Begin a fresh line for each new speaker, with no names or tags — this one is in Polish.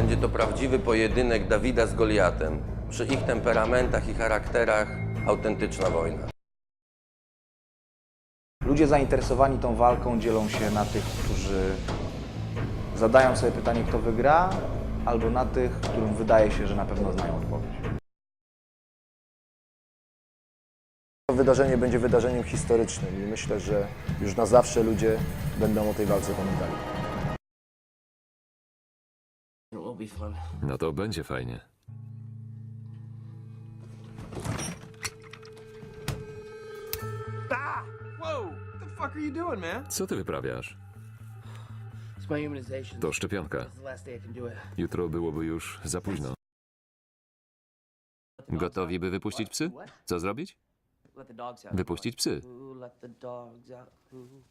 Będzie to prawdziwy pojedynek Dawida z Goliatem. Przy ich temperamentach i charakterach autentyczna wojna.
Ludzie zainteresowani tą walką dzielą się na tych, którzy zadają sobie pytanie, kto wygra, albo na tych, którym wydaje się, że na pewno znają odpowiedź.
To wydarzenie będzie wydarzeniem historycznym i myślę, że już na zawsze ludzie będą o tej walce pamiętali.
It will be fun.
No to będzie fajnie.
Whoa! What the fuck are you doing, man?
Co ty wyprawiasz?
It's my immunization.
To szczepionka.
It's the last day I can do it.
Jutro byłoby już za późno. Gotowi, by wypuścić psy? Co zrobić?
Let the dogs out.
Wypuścić psy.
Ooh, let the dogs out. Ooh.